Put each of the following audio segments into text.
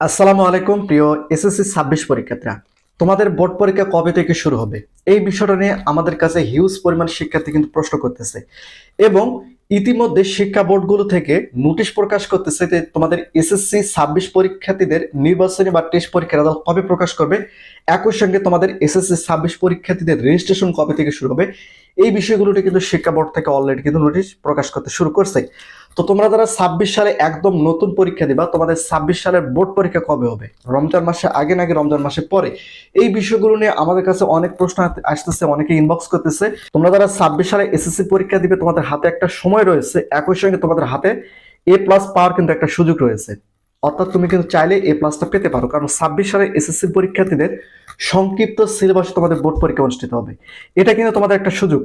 আসসালামু আলাইকুম, প্রিয় এসএসসি ছাব্বিশ পরীক্ষার্থীরা। তোমাদের বোর্ড পরীক্ষা কবে থেকে শুরু হবে? এই বিষয়টা নিয়ে আমাদের কাছে হিউজ পরিমাণ শিক্ষার্থী কিন্তু প্রশ্ন করতেছে। এবং ইতিমধ্যে শিক্ষা বোর্ডগুলো থেকে নোটিশ প্রকাশ করতেছে যে তোমাদের এসএসসি ছাব্বিশ পরীক্ষার্থীদের নির্বাচনী বা টেস্ট পরীক্ষার রেজাল্ট কবে প্রকাশ করবে? একই সঙ্গে তোমাদের এসএসসি ছাব্বিশ পরীক্ষার্থীদের রেজিস্ট্রেশন কবে থেকে শুরু হবে? এই বিষয়গুলোতে কিন্তু শিক্ষা বোর্ড থেকে অলরেডি কিন্তু নোটিশ প্রকাশ করতে শুরু করছে। তো তোমরা যারা ছাব্বিশ সালে একদম নতুন পরীক্ষা দিবা, তোমাদের ছাব্বিশ সালের বোর্ড পরীক্ষা কবে হবে? রমজান মাসে আগে নাকি রমজান মাসে পরে? এই বিষয়গুলো নিয়ে আমাদের কাছে অনেক প্রশ্ন আসতেছে, অনেকে ইনবক্স করতেছে। তোমরা যারা ছাব্বিশ সালে এসএসসি পরীক্ষা দিবে, তোমাদের হাতে একটা সময় রয়েছে। একই সঙ্গে তোমাদের হাতে এ প্লাস পাওয়ার কিন্তু একটা সুযোগ রয়েছে। অর্থাৎ তুমি কিন্তু চাইলে এ প্লাসটা পেতে পারো। কারণ ছাব্বিশ সালে এসএসসি পরীক্ষার্থীদের সংক্ষিপ্ত সিলেবাসে তোমাদের বোর্ড পরীক্ষা অনুষ্ঠিত হবে। এটা কিন্তু তোমাদের একটা সুযোগ।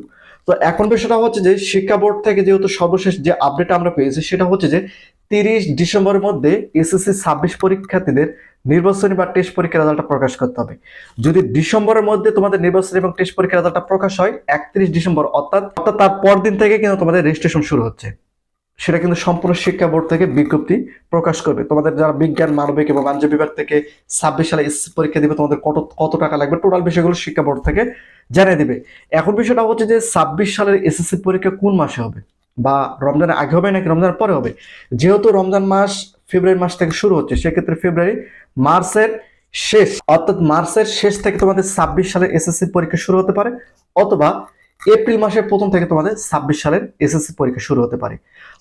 তো এখন বিষয়টা হচ্ছে যে শিক্ষা বোর্ড থেকে যেহেতু সর্বশেষ যে আপডেট আমরা পেয়েছি, সেটা হচ্ছে যে তিরিশ ডিসেম্বরের মধ্যে এসএসসি ছাব্বিশ পরীক্ষার্থীদের নির্বাচনী বা টেস্ট পরীক্ষার রেজাল্টটা প্রকাশ করতে হবে। যদি ডিসেম্বরের মধ্যে তোমাদের নির্বাচনী এবং টেস্ট পরীক্ষার রেজাল্টটা প্রকাশ হয়, একত্রিশ ডিসেম্বর অর্থাৎ অর্থাৎ তার পরদিন থেকে কিন্তু তোমাদের রেজিস্ট্রেশন শুরু হচ্ছে। সেটা কিন্তু সম্পূর্ণ শিক্ষা বোর্ড থেকে বিজ্ঞপ্তি প্রকাশ করবে। তোমাদের যারা বিজ্ঞান, মানবিক এবং বাণিজ্য বিভাগ থেকে ছাব্বিশ সালে এসএসসি পরীক্ষা দিবে, তোমাদের কত কত টাকা লাগবে? টোটাল বিষয়গুলো শিক্ষা বোর্ড থেকে জানিয়ে দিবে। এখন বিষয়টা হচ্ছে যে ছাব্বিশ সালের এসএসসি পরীক্ষা কোন মাসে হবে? বা রমজানের আগে হবে নাকি রমজানের পরে হবে? যেহেতু রমজান মাস ফেব্রুয়ারি মাস থেকে শুরু হচ্ছে, সেক্ষেত্রে ফেব্রুয়ারি মার্চের শেষ, অর্থাৎ মার্চের শেষ থেকে তোমাদের ছাব্বিশ সালের এসএসসি পরীক্ষা শুরু হতে পারে, অথবা এপ্রিল মাসের প্রথম থেকে তোমাদের ছাব্বিশ সালের এসএসসি পরীক্ষা শুরু হতে পারে।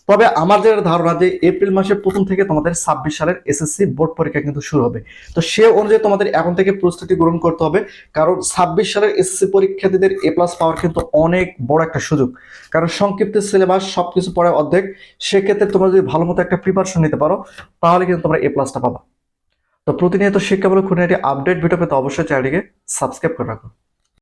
তবে আমার যেটা ধারণা যে এপ্রিল মাসের প্রথম থেকে তোমাদের ছাব্বিশ সালের এসএসসি বোর্ড পরীক্ষা কিন্তু শুরু হবে। তো সে অনুযায়ী তোমাদের এখন থেকে প্রস্তুতি গ্রহণ করতে হবে, কারণ ছাব্বিশ সালের এসএসসি পরীক্ষার্থীদের এ প্লাস পাওয়ার কিন্তু অনেক বড় একটা সুযোগ। কারণ সংক্ষিপ্ত সিলেবাস, সবকিছু পড়ে অর্ধেক, সেক্ষেত্রে তোমরা যদি ভালো মতো একটা প্রিপারেশন নিতে পারো, তাহলে কিন্তু তোমরা এ প্লাসটা পাবা। তো প্রতিনিয়ত শিক্ষামূলক খুঁটিনাটি আপডেট ভিডিও পেতে অবশ্যই চ্যানেলটিকে সাবস্ক্রাইব করে রাখো।